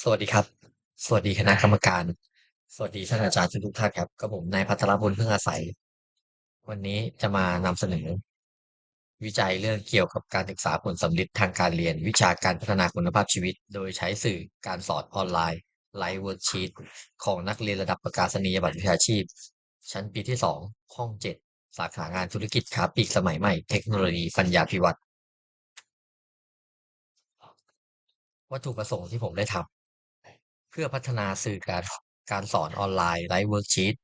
สวัสดีครับ สวัสดีคณะกรรมการ สวัสดีท่านอาจารย์ทุกท่านครับกับผมนายภัทรพลพึ่งอาศัย วันนี้จะมานำเสนอ วิจัยเรื่องเกี่ยวกับการศึกษาผลสำลิดทางการเรียน วิชาการพัฒนาคุณภาพชีวิต โดยใช้สื่อการสอนออนไลน์ Live Worksheet ของนักเรียนระดับประกาศนียบัตรวิชาชีพ ชั้นปีที่ 2 ห้อง 7 สาขางานธุรกิจค้าปลีกสมัยใหม่ เทคโนโลยีปัญญาภิวัตน์ วัตถุประสงค์ที่ผมได้ทำเพื่อพัฒนาสื่อการการสอนออนไลน์ Live Worksheet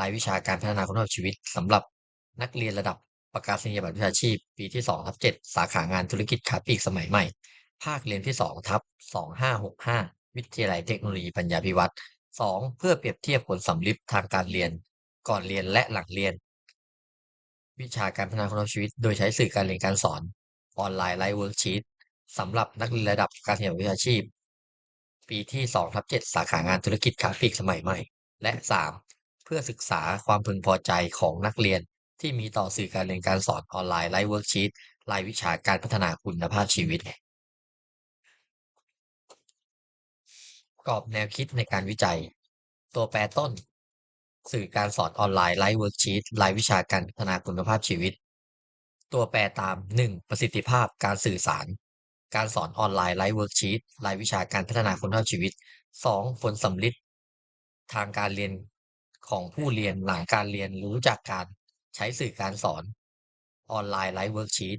รายวิชาการพัฒนาคุณภาพชีวิตสำหรับนักเรียนระดับประกาศนียบัตรวิชาชีพ ปีที่2/7สาขางานธุรกิจค้าปลีกสมัยใหม่ ภาคเรียนที่2/2565 วิทยาลัยเทคโนโลยีปัญญาภิวัตน์ 2. เพื่อเปรียบเทียบผลสำลิดทางการเรียน ก่อนเรียนและหลังเรียน วิชาการพัฒนาคุณภาพชีวิต โดยใช้สื่อการเรียนการสอนออนไลน์ Live Worksheet สำหรับนักเรียนระดับการศนียบัตรวิชาชีพ ปีที่2/7สาขางานธุรกิจค้าปลีกสมัยใหม่ และ 3. เพื่อศึกษาความพึงพอใจของนักเรียนที่มีต่อสื่อการเรียนการสอนออนไลน์ Live Worksheet รายวิชาการพัฒนาคุณภาพชีวิต กรอบแนวคิดในการวิจัย ตัวแปรต้น สื่อการสอนออนไลน์ Live Worksheet รายวิชาการพัฒนาคุณภาพชีวิต ตัวแปรตาม 1. ประสิทธิภาพการสื่อสาร การสอนออนไลน์ Live Worksheet รายวิชาการพัฒนาคุณภาพชีวิต 2. ผลสำลิดทางการเรียนของผู้เรียนหลังการเรียนรู้จากการใช้สื่อการสอนออนไลน์ Live Worksheet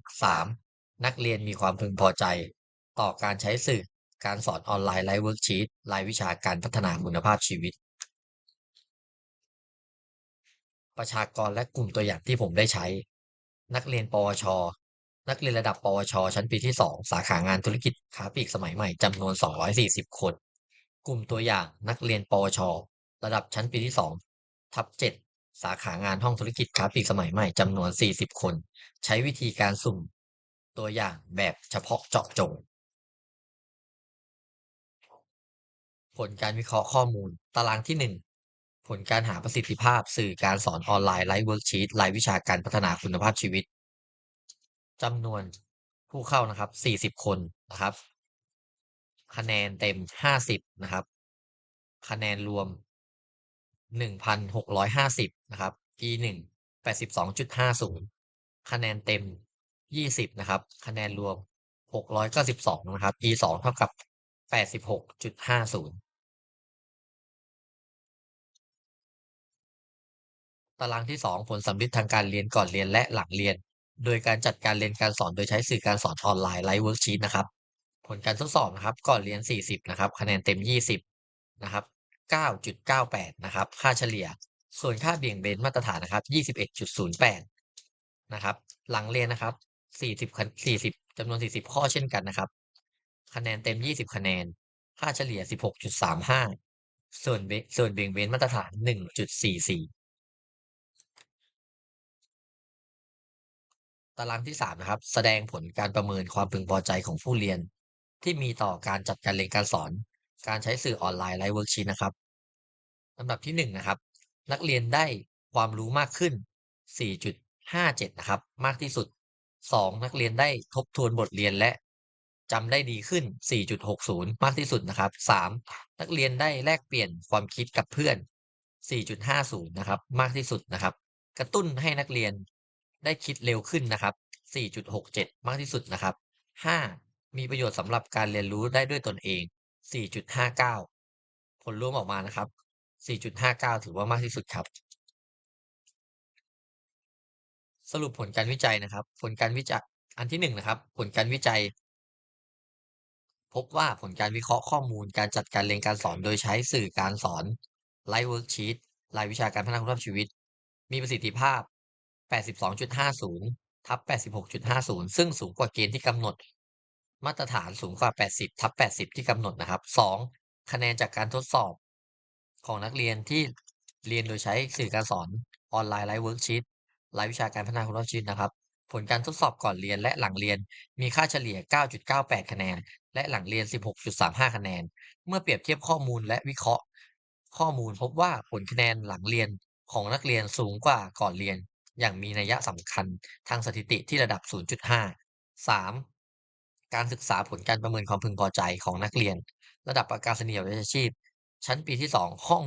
3. นักเรียนมีความพึงพอใจ ต่อการใช้สื่อการสอนออนไลน์ Live Worksheet รายวิชาการพัฒนาคุณภาพชีวิต ประชากรและกลุ่มตัวอย่างที่ผมได้ใช้ นักเรียนปวช นักเรียนระดับ ปวช ชั้นปีที่ 2 สาขางานธุรกิจค้าปลีกสมัยใหม่จำนวน 240 คน กลุ่มตัวอย่างนักเรียน ปวช ระดับชั้นปีที่ 2 ทับ 7 สาขางานห้องธุรกิจค้าปลีกสมัยใหม่จำนวน 40 คน ใช้วิธีการสุ่ม ตัวอย่างแบบเฉพาะเจาะจง ผลการวิเคราะห์ข้อมูล ตารางที่ 1ผลการหาประสิทธิภาพสื่อการสอนออนไลน์ Live Worksheet รายวิชาการพัฒนาคุณภาพชีวิต จำนวนผู้เข้านะครับสี่สิบคนนะครับ คะแนนเต็มห้าสิบนะครับ คะแนนรวมหนึ่งพันหกร้อยห้าสิบนะครับ e หนึ่งแปดสิบสองจุดห้าศูนย์คะแนนเต็มยี่สิบนะครับ คะแนนรวมหกร้อยเก้าสิบสองนะครับ e สองเท่ากับแปดสิบหกจุดห้าศูนย์ตารางที่สองผลสำลิดทางการเรียนก่อนเรียนและหลังเรียน โดยการจัดการเรียนการสอนโดยใช้สื่อการสอนออนไลน์ Live Worksheet นะครับ ผลการทดสอบนะครับก่อนเรียน 40 นะครับ คะแนนเต็ม 20 นะครับ 9.98 นะครับ ค่าเฉลี่ย ส่วนค่าเบี่ยงเบนมาตรฐานนะครับ 21.08 นะครับ หลังเรียนนะครับ 40คะ40จำนวน 40 ข้อเช่นกันนะครับ คะแนนเต็ม 20 คะแนน ค่าเฉลี่ย 16.35 ส่วนส่วนเบี่ยงเบนมาตรฐาน 1.44 ตารางที่3นะครับ แสดงผลการประเมินความพึงพอใจของผู้เรียน ที่มีต่อการจัดการเรียนการสอน การใช้สื่อออนไลน์ Live Worksheet นะครับลำดับที่1นะครับ นักเรียนได้ความรู้มากขึ้น 4.57 นะครับ มากที่สุด 2. นักเรียนได้ทบทวนบทเรียนและจำได้ดีขึ้น 4.60 มากที่สุดนะครับ 3. นักเรียนได้แลกเปลี่ยนความคิดกับเพื่อน 4.50 นะครับ มากที่สุดนะครับ กระตุ้นให้นักเรียน ได้คิดเร็วขึ้นนะครับ 4.67 มากที่สุดนะครับ 5. มีประโยชน์สำหรับการเรียนรู้ได้ด้วยตนเอง 4.59 ผลรวมออกมานะครับ 4.59 ถือว่ามากที่สุดครับ สรุปผลการวิจัยนะครับ ผลการวิจัยอันที่1นะครับ ผลการวิจัย พบว่าผลการวิเคราะห์ข้อมูลการจัดการเรียนการสอนโดยใช้สื่อการสอน Live Worksheet รายวิชาการพัฒนาคุณภาพชีวิต มีประสิทธิภาพ 82.50ทับ86.50 ซึ่งสูงกว่าเกณฑ์ที่กำหนด มาตรฐานสูงกว่า 80ทับ80 ที่กำหนดนะครับ 2. คะแนนจากการทดสอบของนักเรียนที่เรียนโดยใช้สื่อการสอนออนไลน์ Live Worksheet รายวิชาการพัฒนาคุณภาพชีวิตนะครับ ผลการทดสอบก่อนเรียนและหลังเรียนมีค่าเฉลี่ย 9.98 คะแนน และหลังเรียน 16.35 คะแนน เมื่อเปรียบเทียบข้อมูลและวิเคราะห์ ข้อมูลพบว่าผลคะแนนหลังเรียนของนักเรียนสูงกว่าก่อนเรียน อย่างมีนัยสำคัญทางสถิติที่ระดับ 0.5 3. การศึกษาผลการประเมินความพึงพอใจของนักเรียน ระดับประกาศนียวิชาชีพ ชั้นปีที่ 2 ห้อง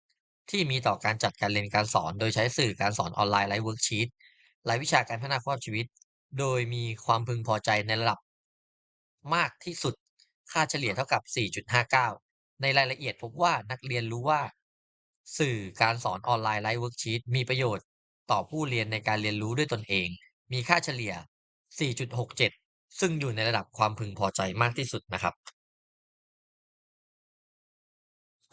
7 ที่มีต่อการจัดการเรียนการสอน โดยใช้สื่อการสอนออนไลน์ไร้เวิร์กชีตรายวิชาการพัฒนาคุณภาพชีวิต โดยมีความพึงพอใจในระดับ มากที่สุด ค่าเฉลี่ยเท่ากับ 4.59 ในรายละเอียดพบว่านักเรียนรู้ว่า สื่อการสอนออนไลน์ไร้เวิร์กชีตมีประโยชน์ ต่อผู้เรียนในการเรียนรู้ด้วยตนเอง มีค่าเฉลี่ย 4.67 ซึ่งอยู่ในระดับความพึงพอใจมากที่สุดนะครับ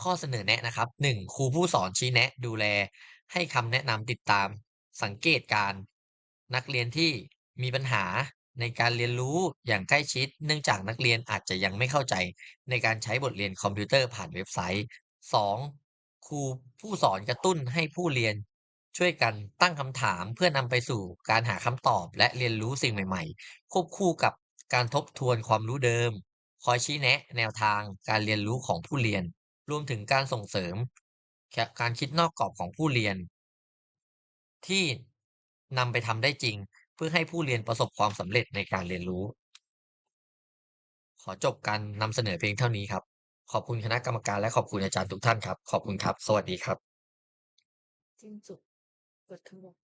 ข้อเสนอแนะนะครับ 1. ครูผู้สอนชี้แนะดูแล ให้คำแนะนำติดตาม สังเกตการ นักเรียนที่มีปัญหาในการเรียนรู้อย่างใกล้ชิด เนื่องจากนักเรียนอาจจะยังไม่เข้าใจในการใช้บทเรียนคอมพิวเตอร์ผ่านเว็บไซต์ 2. ครูผู้สอนกระตุ้นให้ผู้เรียน ช่วยกันตั้งคำถามเพื่อนำไปสู่การหาคำตอบและเรียนรู้สิ่งใหม่ ๆ ควบคู่กับการทบทวนความรู้เดิม คอยชี้แนะแนวทางการเรียนรู้ของผู้เรียน รวมถึงการส่งเสริม การคิดนอกกรอบของผู้เรียน ที่นำไปทำได้จริง เพื่อให้ผู้เรียนประสบความสำเร็จในการเรียนรู้ ขอจบการนำเสนอเพียงเท่านี้ครับ ขอบคุณคณะกรรมการและขอบคุณอาจารย์ทุกท่านครับ ขอบคุณครับ สวัสดีครับ สิ้นสุด กดข้างบน